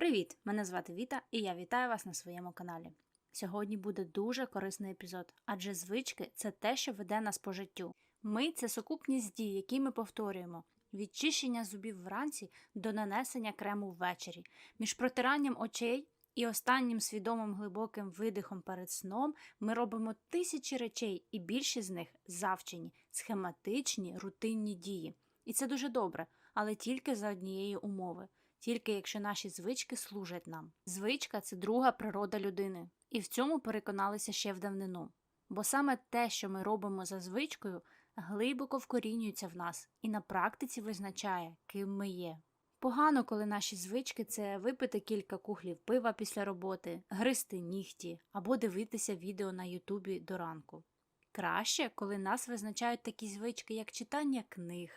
Привіт! Мене звати Віта і я вітаю вас на своєму каналі. Сьогодні буде дуже корисний епізод, адже звички це те, що веде нас по життю. Ми це сукупність дій, які ми повторюємо. Від чищення зубів вранці до нанесення крему ввечері. Між протиранням очей і останнім свідомим глибоким видихом перед сном ми робимо тисячі речей, і більшість з них завчені, схематичні, рутинні дії. І це дуже добре, але тільки за однієї умови тільки якщо наші звички служать нам. Звичка це друга природа людини, і в цьому переконалися ще в давнину. Бо саме те, що ми робимо за звичкою, глибоко вкорінюється в нас і на практиці визначає, ким ми є. Погано, коли наші звички це випити кілька кухлів пива після роботи, гризти нігті або дивитися відео на Ютубі до ранку. Краще, коли нас визначають такі звички, як читання книг,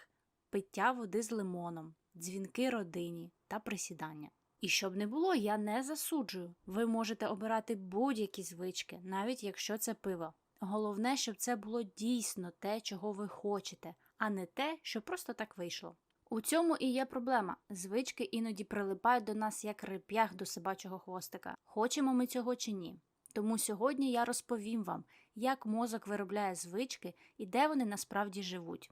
пиття води з лимоном, дзвінки родині та присідання. І щоб не було, я не засуджую. Ви можете обирати будь-які звички, навіть якщо це пиво. Головне, щоб це було дійсно те, чого ви хочете, а не те, що просто так вийшло. У цьому і є проблема. Звички іноді прилипають до нас як реп'ях до собачого хвостика. Хочемо ми цього чи ні. Тому сьогодні я розповім вам, як мозок виробляє звички і де вони насправді живуть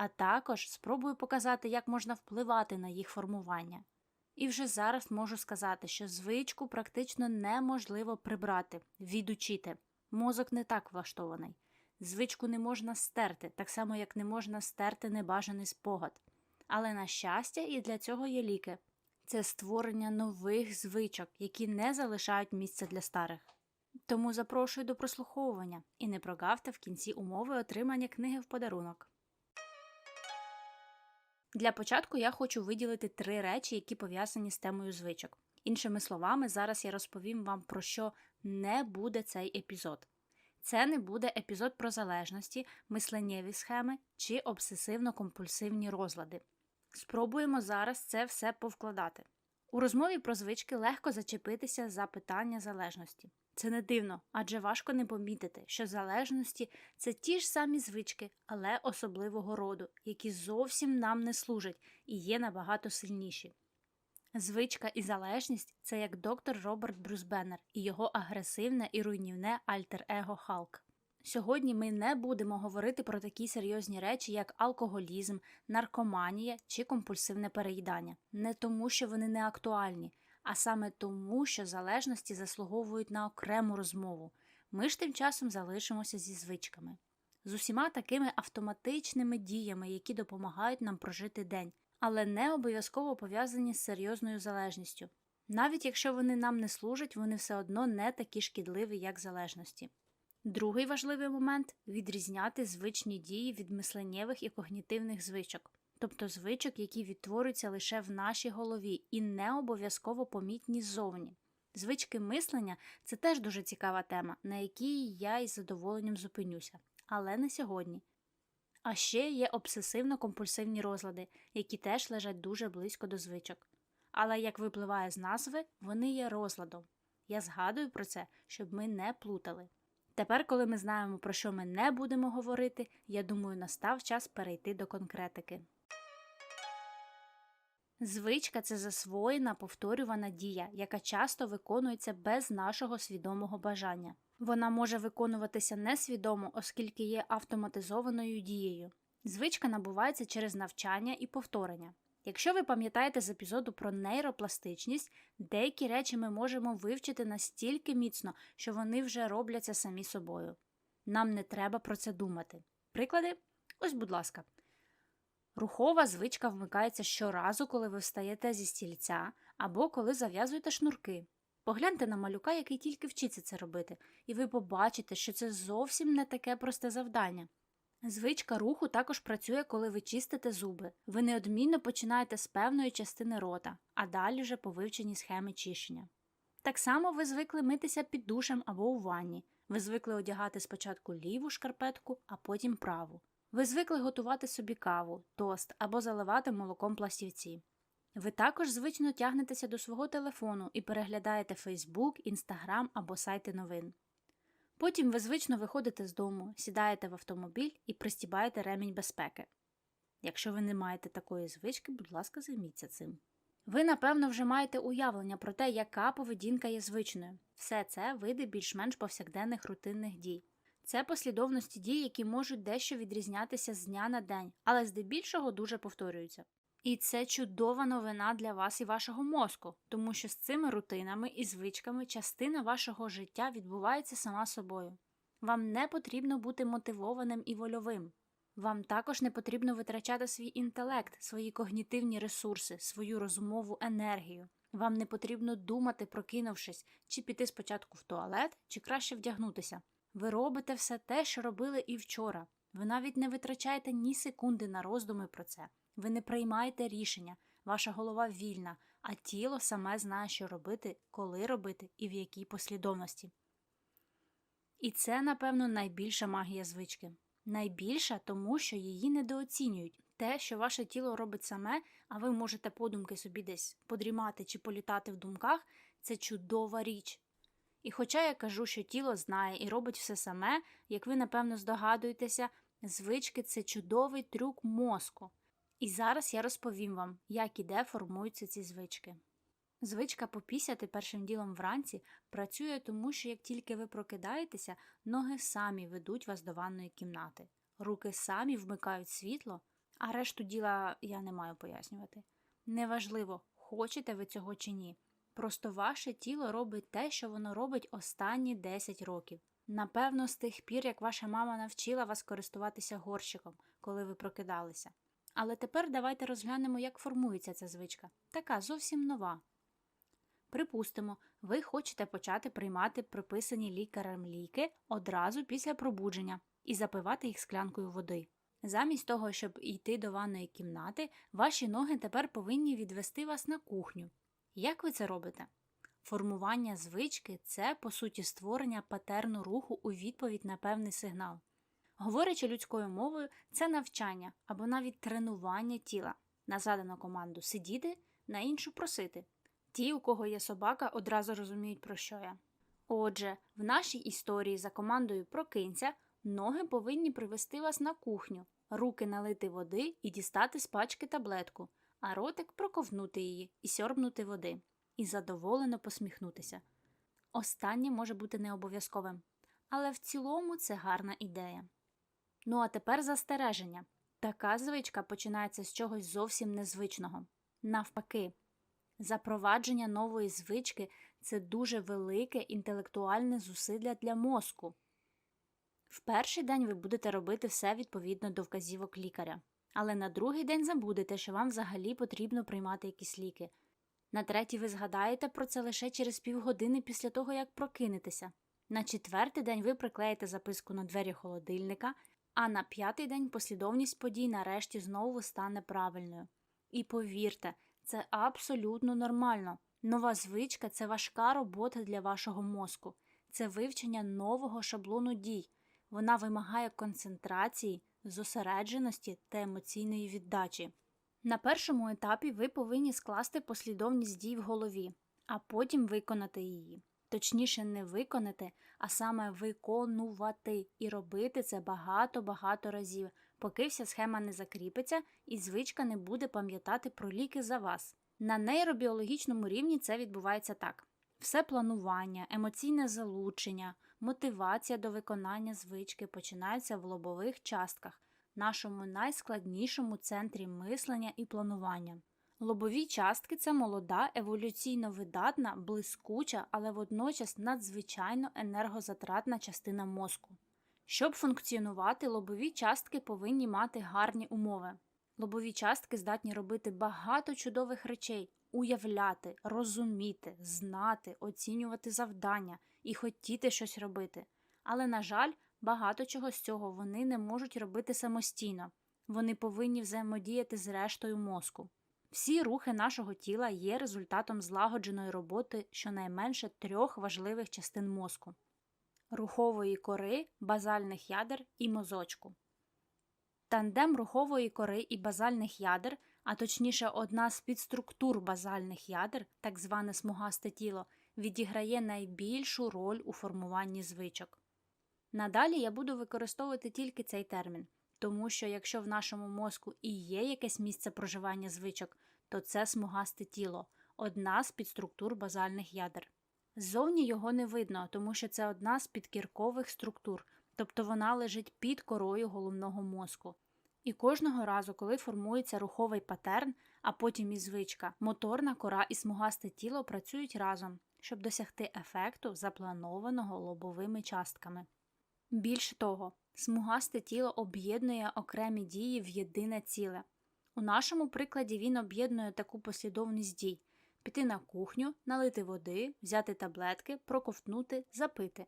а також спробую показати, як можна впливати на їх формування. І вже зараз можу сказати, що звичку практично неможливо прибрати, відучити. Мозок не так влаштований. Звичку не можна стерти, так само, як не можна стерти небажаний спогад. Але, на щастя, і для цього є ліки це створення нових звичок, які не залишають місця для старих. Тому запрошую до прослуховування і не прогавте в кінці умови отримання книги в подарунок. Для початку я хочу виділити три речі, які пов'язані з темою звичок. Іншими словами, зараз я розповім вам, про що не буде цей епізод. Це не буде епізод про залежності, мисленнєві схеми чи обсесивно-компульсивні розлади. Спробуємо зараз це все повкладати. У розмові про звички легко зачепитися за питання залежності. Це не дивно, адже важко не помітити, що залежності це ті ж самі звички, але особливого роду, які зовсім нам не служать і є набагато сильніші. Звичка і залежність це як доктор Роберт Брюсбеннер і його агресивне і руйнівне альтер-его Халк. Сьогодні ми не будемо говорити про такі серйозні речі, як алкоголізм, наркоманія чи компульсивне переїдання, не тому, що вони не актуальні, а саме тому, що залежності заслуговують на окрему розмову. Ми ж тим часом залишимося зі звичками, з усіма такими автоматичними діями, які допомагають нам прожити день, але не обов'язково пов'язані з серйозною залежністю. Навіть якщо вони нам не служать, вони все одно не такі шкідливі, як залежності. Другий важливий момент відрізняти звичні дії від мисленнєвих і когнітивних звичок тобто звичок, які відтворюються лише в нашій голові і не обов'язково помітні ззовні. Звички мислення це теж дуже цікава тема, на якій я із задоволенням зупинюся, але не сьогодні. А ще є обсесивно-компульсивні розлади, які теж лежать дуже близько до звичок. Але, як випливає з назви, вони є розладом. Я згадую про це, щоб ми не плутали. Тепер, коли ми знаємо, про що ми не будемо говорити, я думаю, настав час перейти до конкретики. Звичка це засвоєна повторювана дія, яка часто виконується без нашого свідомого бажання. Вона може виконуватися несвідомо, оскільки є автоматизованою дією. Звичка набувається через навчання і повторення. Якщо ви пам'ятаєте з епізоду про нейропластичність, деякі речі ми можемо вивчити настільки міцно, що вони вже робляться самі собою. Нам не треба про це думати. Приклади? Ось, будь ласка, Рухова звичка вмикається щоразу, коли ви встаєте зі стільця або коли зав'язуєте шнурки. Погляньте на малюка, який тільки вчиться це робити, і ви побачите, що це зовсім не таке просте завдання. Звичка руху також працює, коли ви чистите зуби. Ви неодмінно починаєте з певної частини рота, а далі вже по вивченій схеми чищення. Так само ви звикли митися під душем або у ванні. Ви звикли одягати спочатку ліву шкарпетку, а потім праву. Ви звикли готувати собі каву, тост або заливати молоком пластівці. Ви також звично тягнетеся до свого телефону і переглядаєте Facebook, Instagram або сайти новин. Потім ви звично виходите з дому, сідаєте в автомобіль і пристібаєте ремінь безпеки. Якщо ви не маєте такої звички, будь ласка, займіться цим. Ви, напевно, вже маєте уявлення про те, яка поведінка є звичною. Все це види більш-менш повсякденних рутинних дій. Це послідовності дій, які можуть дещо відрізнятися з дня на день, але здебільшого дуже повторюються. І це чудова новина для вас і вашого мозку, тому що з цими рутинами і звичками частина вашого життя відбувається сама собою. Вам не потрібно бути мотивованим і вольовим. Вам також не потрібно витрачати свій інтелект, свої когнітивні ресурси, свою розумову енергію. Вам не потрібно думати, прокинувшись, чи піти спочатку в туалет, чи краще вдягнутися. Ви робите все те, що робили і вчора. Ви навіть не витрачаєте ні секунди на роздуми про це. Ви не приймаєте рішення, ваша голова вільна, а тіло саме знає, що робити, коли робити і в якій послідовності. І це, напевно, найбільша магія звички. Найбільша, тому що її недооцінюють. Те, що ваше тіло робить саме, а ви можете подумки собі десь подрімати чи політати в думках, це чудова річ. І хоча я кажу, що тіло знає і робить все саме, як ви напевно здогадуєтеся, звички це чудовий трюк мозку. І зараз я розповім вам, як і де формуються ці звички. Звичка попісяти першим ділом вранці працює тому, що як тільки ви прокидаєтеся, ноги самі ведуть вас до ванної кімнати, руки самі вмикають світло, а решту діла я не маю пояснювати. Неважливо, хочете ви цього чи ні. Просто ваше тіло робить те, що воно робить останні 10 років. Напевно, з тих пір, як ваша мама навчила вас користуватися горщиком, коли ви прокидалися. Але тепер давайте розглянемо, як формується ця звичка. Така зовсім нова. Припустимо, ви хочете почати приймати приписані лікарем ліки одразу після пробудження і запивати їх склянкою води. Замість того, щоб йти до ванної кімнати, ваші ноги тепер повинні відвести вас на кухню. Як ви це робите? Формування звички це, по суті, створення патерну руху у відповідь на певний сигнал. Говорячи людською мовою, це навчання або навіть тренування тіла на задану команду сидіти, на іншу просити. Ті, у кого є собака, одразу розуміють, про що я. Отже, в нашій історії за командою Прокинься ноги повинні привести вас на кухню, руки налити води і дістати з пачки таблетку, а ротик проковнути її і сьорбнути води, і задоволено посміхнутися. Останнє може бути не обов'язковим, але в цілому це гарна ідея. Ну а тепер застереження. Така звичка починається з чогось зовсім незвичного. Навпаки, запровадження нової звички це дуже велике інтелектуальне зусилля для мозку. В перший день ви будете робити все відповідно до вказівок лікаря, але на другий день забудете, що вам взагалі потрібно приймати якісь ліки. На третій ви згадаєте про це лише через півгодини після того, як прокинетеся. На четвертий день ви приклеїте записку на двері холодильника, а на п'ятий день послідовність подій нарешті знову стане правильною. І повірте, це абсолютно нормально. Нова звичка це важка робота для вашого мозку, це вивчення нового шаблону дій. Вона вимагає концентрації, зосередженості та емоційної віддачі. На першому етапі ви повинні скласти послідовність дій в голові, а потім виконати її. Точніше, не виконати, а саме виконувати і робити це багато-багато разів, поки вся схема не закріпиться і звичка не буде пам'ятати про ліки за вас. На нейробіологічному рівні це відбувається так: все планування, емоційне залучення, мотивація до виконання звички починаються в лобових частках, нашому найскладнішому центрі мислення і планування. Лобові частки це молода, еволюційно видатна, блискуча, але водночас надзвичайно енергозатратна частина мозку. Щоб функціонувати, лобові частки повинні мати гарні умови. Лобові частки здатні робити багато чудових речей, уявляти, розуміти, знати, оцінювати завдання і хотіти щось робити. Але, на жаль, багато чого з цього вони не можуть робити самостійно, вони повинні взаємодіяти з рештою мозку. Всі рухи нашого тіла є результатом злагодженої роботи щонайменше трьох важливих частин мозку рухової кори, базальних ядер і мозочку. Тандем рухової кори і базальних ядер, а точніше, одна з підструктур базальних ядер, так зване смугасте тіло, відіграє найбільшу роль у формуванні звичок. Надалі я буду використовувати тільки цей термін, тому що якщо в нашому мозку і є якесь місце проживання звичок, то це смугасте тіло, одна з підструктур базальних ядер. Ззовні його не видно, тому що це одна з підкіркових структур, тобто вона лежить під корою головного мозку. І кожного разу, коли формується руховий патерн, а потім і звичка, моторна кора і смугасте тіло працюють разом, щоб досягти ефекту, запланованого лобовими частками. Більше того, смугасте тіло об'єднує окремі дії в єдине ціле. У нашому прикладі він об'єднує таку послідовність дій піти на кухню, налити води, взяти таблетки, проковтнути, запити.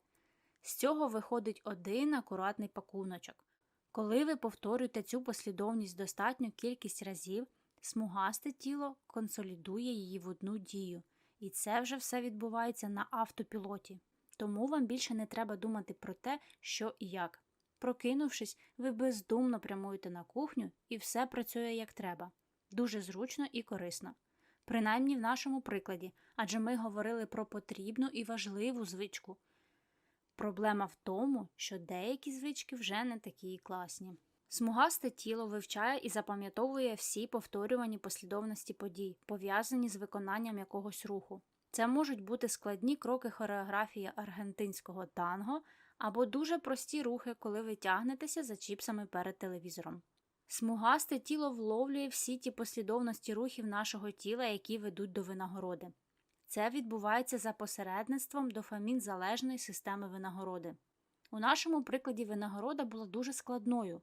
З цього виходить один акуратний пакуночок. Коли ви повторюєте цю послідовність достатню кількість разів, смугасте тіло консолідує її в одну дію, і це вже все відбувається на автопілоті. Тому вам більше не треба думати про те, що і як. Прокинувшись, ви бездумно прямуєте на кухню і все працює як треба. Дуже зручно і корисно. Принаймні в нашому прикладі, адже ми говорили про потрібну і важливу звичку. Проблема в тому, що деякі звички вже не такі класні. Смугасте тіло вивчає і запам'ятовує всі повторювані послідовності подій, пов'язані з виконанням якогось руху. Це можуть бути складні кроки хореографії аргентинського танго або дуже прості рухи, коли ви тягнетеся за чіпсами перед телевізором. Смугасте тіло вловлює всі ті послідовності рухів нашого тіла, які ведуть до винагороди. Це відбувається за посередництвом дофамін залежної системи винагороди. У нашому прикладі винагорода була дуже складною.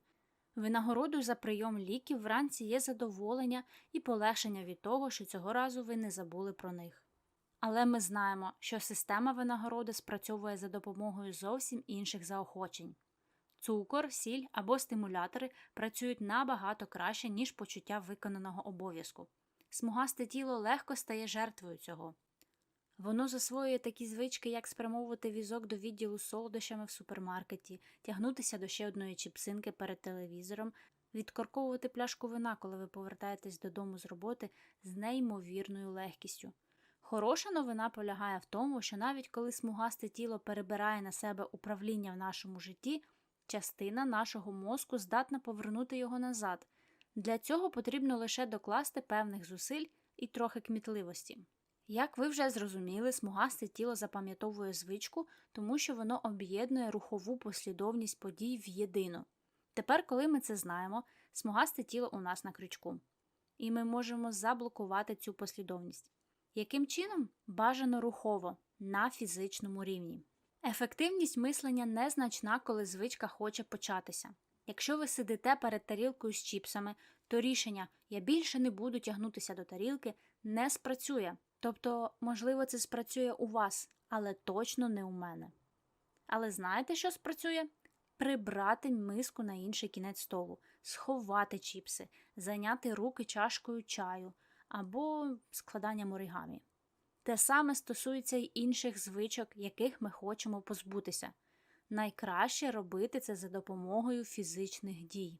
Винагородою за прийом ліків вранці є задоволення і полегшення від того, що цього разу ви не забули про них. Але ми знаємо, що система винагороди спрацьовує за допомогою зовсім інших заохочень. Цукор, сіль або стимулятори працюють набагато краще, ніж почуття виконаного обов'язку. Смугасте тіло легко стає жертвою цього. Воно засвоює такі звички, як спрямовувати візок до відділу з солодощами в супермаркеті, тягнутися до ще одної чіпсинки перед телевізором, відкорковувати пляшку вина, коли ви повертаєтесь додому з роботи з неймовірною легкістю. Хороша новина полягає в тому, що навіть коли смугасте тіло перебирає на себе управління в нашому житті, частина нашого мозку здатна повернути його назад. Для цього потрібно лише докласти певних зусиль і трохи кмітливості. Як ви вже зрозуміли, смугасте тіло запам'ятовує звичку, тому що воно об'єднує рухову послідовність подій в єдину. Тепер, коли ми це знаємо, смугасте тіло у нас на крючку, і ми можемо заблокувати цю послідовність. Яким чином? Бажано рухово, на фізичному рівні. Ефективність мислення незначна, коли звичка хоче початися. Якщо ви сидите перед тарілкою з чіпсами, то рішення я більше не буду тягнутися до тарілки не спрацює. Тобто, можливо, це спрацює у вас, але точно не у мене. Але знаєте, що спрацює? Прибрати миску на інший кінець столу, сховати чіпси, зайняти руки чашкою чаю або складанням оригамі. Те саме стосується й інших звичок, яких ми хочемо позбутися. Найкраще робити це за допомогою фізичних дій.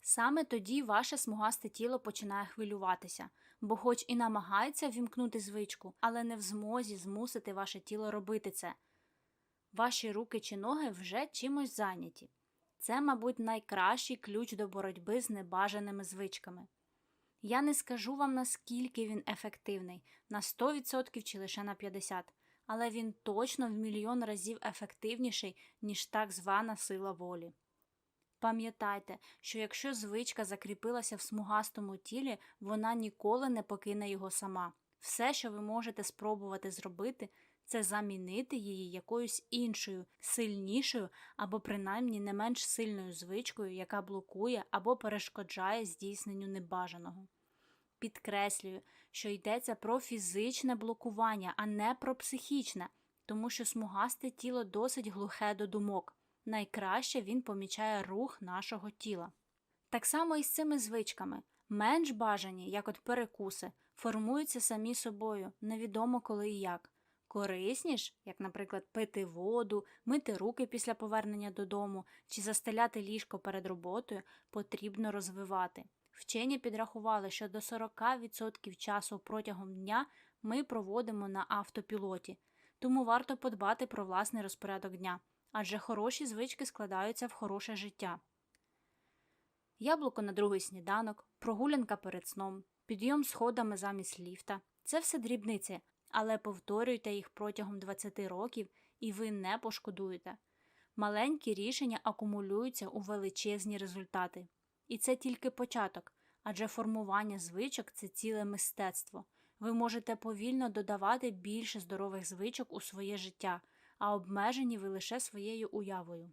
Саме тоді ваше смугасте тіло починає хвилюватися, бо, хоч і намагається вімкнути звичку, але не в змозі змусити ваше тіло робити це. Ваші руки чи ноги вже чимось зайняті. Це, мабуть, найкращий ключ до боротьби з небажаними звичками. Я не скажу вам, наскільки він ефективний, на 100% чи лише на 50%, але він точно в мільйон разів ефективніший, ніж так звана сила волі. Пам'ятайте, що якщо звичка закріпилася в смугастому тілі, вона ніколи не покине його сама. Все, що ви можете спробувати зробити, це замінити її якоюсь іншою, сильнішою або принаймні не менш сильною звичкою, яка блокує або перешкоджає здійсненню небажаного. Підкреслюю, що йдеться про фізичне блокування, а не про психічне, тому що смугасте тіло досить глухе до думок. Найкраще він помічає рух нашого тіла. Так само і з цими звичками. Менш бажані, як от перекуси, формуються самі собою, невідомо коли і як. Корисніш, як, наприклад, пити воду, мити руки після повернення додому чи застеляти ліжко перед роботою, потрібно розвивати. Вчені підрахували, що до 40% часу протягом дня ми проводимо на автопілоті, тому варто подбати про власний розпорядок дня, адже хороші звички складаються в хороше життя. Яблуко на другий сніданок, прогулянка перед сном, підйом сходами замість ліфта це все дрібниці, але повторюйте їх протягом 20 років і ви не пошкодуєте. Маленькі рішення акумулюються у величезні результати. І це тільки початок, адже формування звичок це ціле мистецтво. Ви можете повільно додавати більше здорових звичок у своє життя, а обмежені ви лише своєю уявою.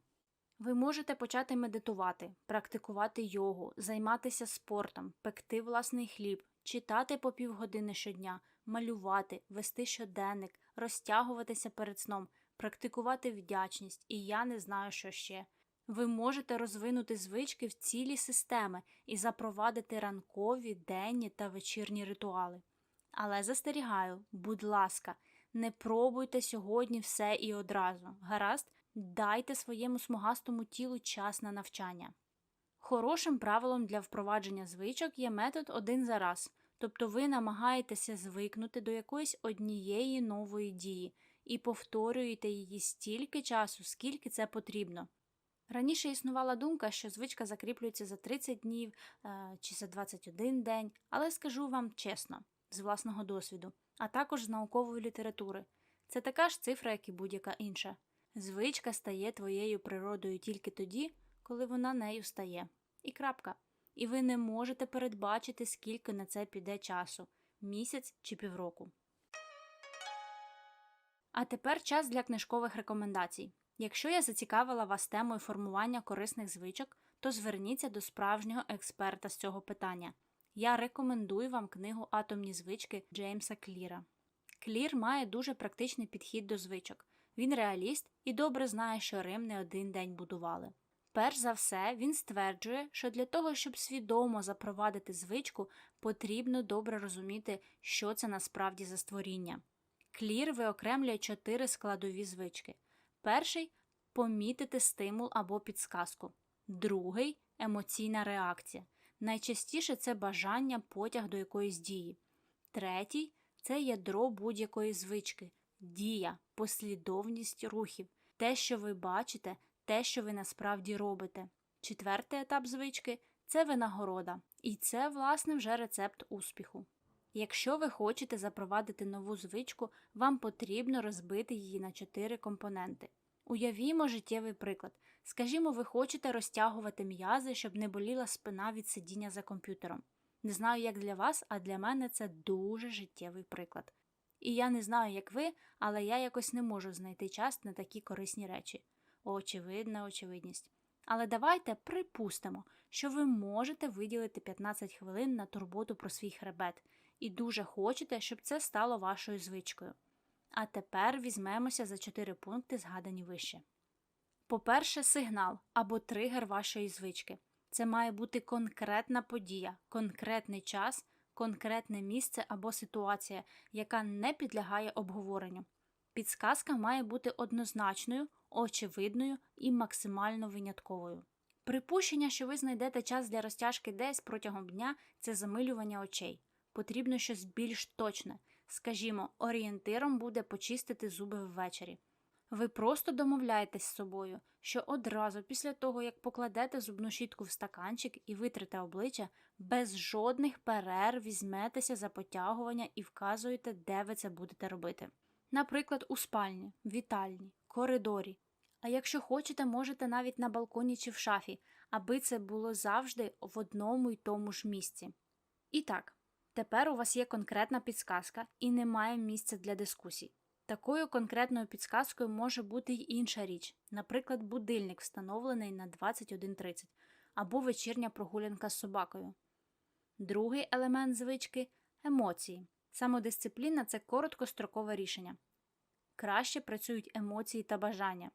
Ви можете почати медитувати, практикувати йогу, займатися спортом, пекти власний хліб, читати по півгодини щодня, малювати, вести щоденник, розтягуватися перед сном, практикувати вдячність, і я не знаю, що ще. Ви можете розвинути звички в цілі системи і запровадити ранкові, денні та вечірні ритуали. Але застерігаю, будь ласка, не пробуйте сьогодні все і одразу. Гаразд, дайте своєму смугастому тілу час на навчання. Хорошим правилом для впровадження звичок є метод один за раз, тобто ви намагаєтеся звикнути до якоїсь однієї нової дії і повторюєте її стільки часу, скільки це потрібно. Раніше існувала думка, що звичка закріплюється за 30 днів е, чи за 21 день, але скажу вам чесно, з власного досвіду, а також з наукової літератури. Це така ж цифра, як і будь-яка інша. Звичка стає твоєю природою тільки тоді, коли вона нею стає. І крапка. І ви не можете передбачити, скільки на це піде часу місяць чи півроку. А тепер час для книжкових рекомендацій. Якщо я зацікавила вас темою формування корисних звичок, то зверніться до справжнього експерта з цього питання. Я рекомендую вам книгу Атомні звички Джеймса Кліра. Клір має дуже практичний підхід до звичок. Він реаліст і добре знає, що Рим не один день будували. Перш за все, він стверджує, що для того, щоб свідомо запровадити звичку, потрібно добре розуміти, що це насправді за створіння. Клір виокремлює чотири складові звички. Перший помітити стимул або підсказку. Другий емоційна реакція. Найчастіше це бажання потяг до якоїсь дії. Третій це ядро будь-якої звички, дія, послідовність рухів, те, що ви бачите, те, що ви насправді робите. Четвертий етап звички це винагорода, і це, власне, вже рецепт успіху. Якщо ви хочете запровадити нову звичку, вам потрібно розбити її на чотири компоненти. Уявімо життєвий приклад. Скажімо, ви хочете розтягувати м'язи, щоб не боліла спина від сидіння за комп'ютером. Не знаю, як для вас, а для мене це дуже життєвий приклад. І я не знаю, як ви, але я якось не можу знайти час на такі корисні речі. Очевидна очевидність. Але давайте припустимо, що ви можете виділити 15 хвилин на турботу про свій хребет і дуже хочете, щоб це стало вашою звичкою. А тепер візьмемося за чотири пункти, згадані вище. По-перше, сигнал або тригер вашої звички. Це має бути конкретна подія, конкретний час, конкретне місце або ситуація, яка не підлягає обговоренню. Підсказка має бути однозначною, очевидною і максимально винятковою. Припущення, що ви знайдете час для розтяжки десь протягом дня, це замилювання очей. Потрібно щось більш точне. Скажімо, орієнтиром буде почистити зуби ввечері. Ви просто домовляєтесь з собою, що одразу після того, як покладете зубну щітку в стаканчик і витрите обличчя, без жодних перерв візьметеся за потягування і вказуєте, де ви це будете робити. Наприклад, у спальні, вітальні, коридорі. А якщо хочете, можете навіть на балконі чи в шафі, аби це було завжди в одному й тому ж місці. І так, тепер у вас є конкретна підсказка і немає місця для дискусій. Такою конкретною підсказкою може бути й інша річ, наприклад, будильник, встановлений на 21.30 або вечірня прогулянка з собакою. Другий елемент звички емоції. Самодисципліна це короткострокове рішення. Краще працюють емоції та бажання.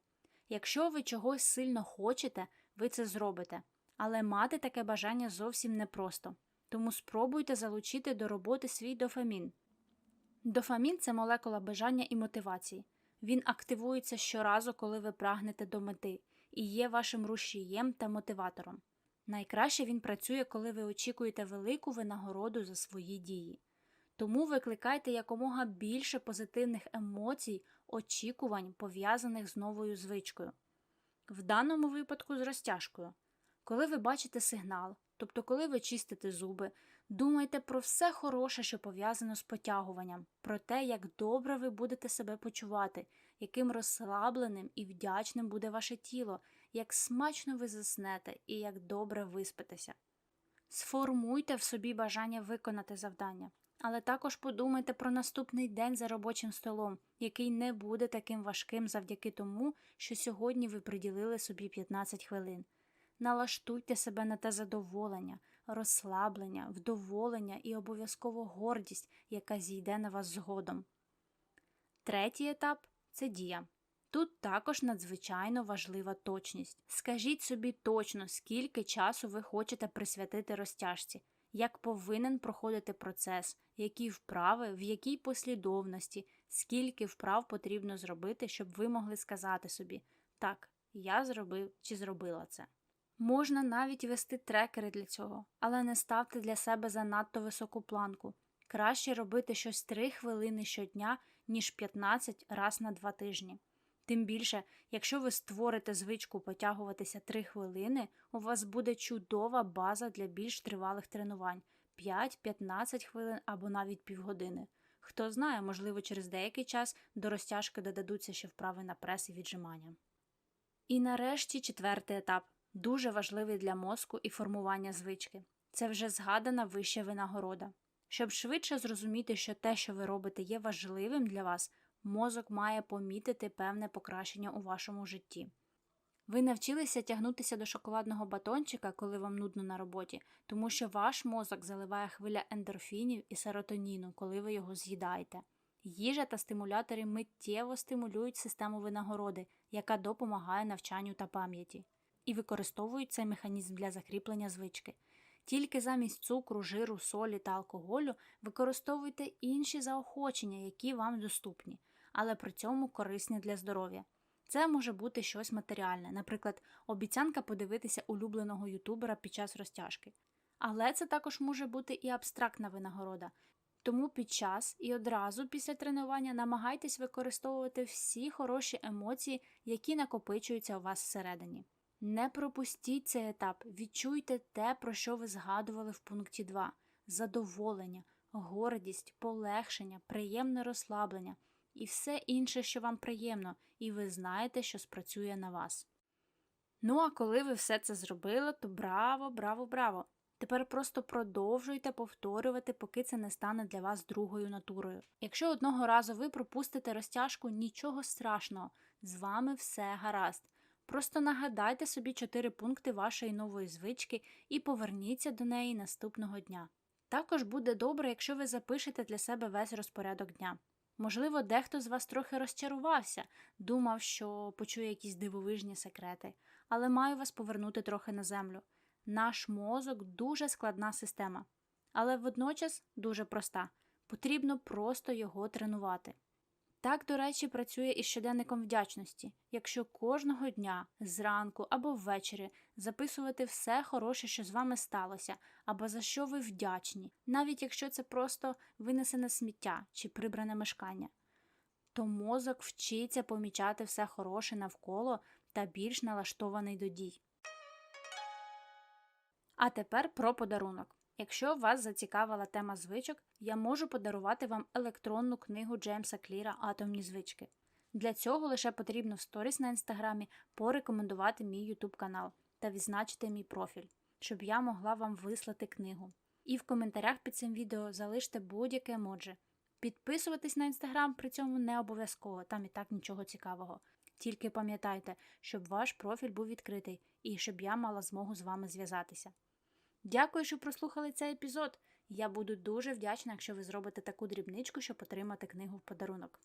Якщо ви чогось сильно хочете, ви це зробите, але мати таке бажання зовсім непросто, тому спробуйте залучити до роботи свій дофамін. Дофамін це молекула бажання і мотивації. Він активується щоразу, коли ви прагнете до мети, і є вашим рушієм та мотиватором. Найкраще він працює, коли ви очікуєте велику винагороду за свої дії. Тому викликайте якомога більше позитивних емоцій, очікувань, пов'язаних з новою звичкою. В даному випадку з розтяжкою. Коли ви бачите сигнал, тобто коли ви чистите зуби, Думайте про все хороше, що пов'язано з потягуванням, про те, як добре ви будете себе почувати, яким розслабленим і вдячним буде ваше тіло, як смачно ви заснете і як добре виспитеся. Сформуйте в собі бажання виконати завдання, але також подумайте про наступний день за робочим столом, який не буде таким важким завдяки тому, що сьогодні ви приділили собі 15 хвилин. Налаштуйте себе на те задоволення, розслаблення, вдоволення і обов'язково гордість, яка зійде на вас згодом. Третій етап це дія. Тут також надзвичайно важлива точність. Скажіть собі точно, скільки часу ви хочете присвятити розтяжці, як повинен проходити процес, які вправи, в якій послідовності, скільки вправ потрібно зробити, щоб ви могли сказати собі так, я зробив чи зробила це. Можна навіть вести трекери для цього, але не ставте для себе занадто високу планку. Краще робити щось 3 хвилини щодня, ніж 15 раз на 2 тижні. Тим більше, якщо ви створите звичку потягуватися 3 хвилини, у вас буде чудова база для більш тривалих тренувань 5-15 хвилин або навіть півгодини. Хто знає, можливо, через деякий час до розтяжки додадуться ще вправи на прес і віджимання. І нарешті четвертий етап дуже важливий для мозку і формування звички. Це вже згадана вища винагорода. Щоб швидше зрозуміти, що те, що ви робите, є важливим для вас, мозок має помітити певне покращення у вашому житті. Ви навчилися тягнутися до шоколадного батончика, коли вам нудно на роботі, тому що ваш мозок заливає хвиля ендорфінів і серотоніну, коли ви його з'їдаєте. Їжа та стимулятори миттєво стимулюють систему винагороди, яка допомагає навчанню та пам'яті, і використовують цей механізм для закріплення звички. Тільки замість цукру, жиру, солі та алкоголю використовуйте інші заохочення, які вам доступні, але при цьому корисні для здоров'я. Це може бути щось матеріальне, наприклад, обіцянка подивитися улюбленого ютубера під час розтяжки. Але це також може бути і абстрактна винагорода. Тому під час і одразу після тренування намагайтесь використовувати всі хороші емоції, які накопичуються у вас всередині. Не пропустіть цей етап, відчуйте те, про що ви згадували в пункті 2: задоволення, гордість, полегшення, приємне розслаблення і все інше, що вам приємно, і ви знаєте, що спрацює на вас. Ну а коли ви все це зробили, то браво, браво, браво! Тепер просто продовжуйте повторювати, поки це не стане для вас другою натурою. Якщо одного разу ви пропустите розтяжку, нічого страшного, з вами все гаразд. Просто нагадайте собі чотири пункти вашої нової звички і поверніться до неї наступного дня. Також буде добре, якщо ви запишете для себе весь розпорядок дня. Можливо, дехто з вас трохи розчарувався, думав, що почує якісь дивовижні секрети, але маю вас повернути трохи на землю. Наш мозок дуже складна система, але водночас дуже проста. Потрібно просто його тренувати. Так, до речі, працює і щоденником вдячності, якщо кожного дня, зранку або ввечері записувати все хороше, що з вами сталося, або за що ви вдячні, навіть якщо це просто винесене сміття чи прибране мешкання, то мозок вчиться помічати все хороше навколо та більш налаштований до дій. А тепер про подарунок. Якщо вас зацікавила тема звичок, я можу подарувати вам електронну книгу Джеймса Кліра Атомні звички. Для цього лише потрібно в сторіс на інстаграмі порекомендувати мій YouTube канал та відзначити мій профіль, щоб я могла вам вислати книгу. І в коментарях під цим відео залиште будь-яке емоджі. Підписуватись на інстаграм при цьому не обов'язково, там і так нічого цікавого. Тільки пам'ятайте, щоб ваш профіль був відкритий і щоб я мала змогу з вами зв'язатися. Дякую, що прослухали цей епізод. Я буду дуже вдячна, якщо ви зробите таку дрібничку, щоб отримати книгу в подарунок.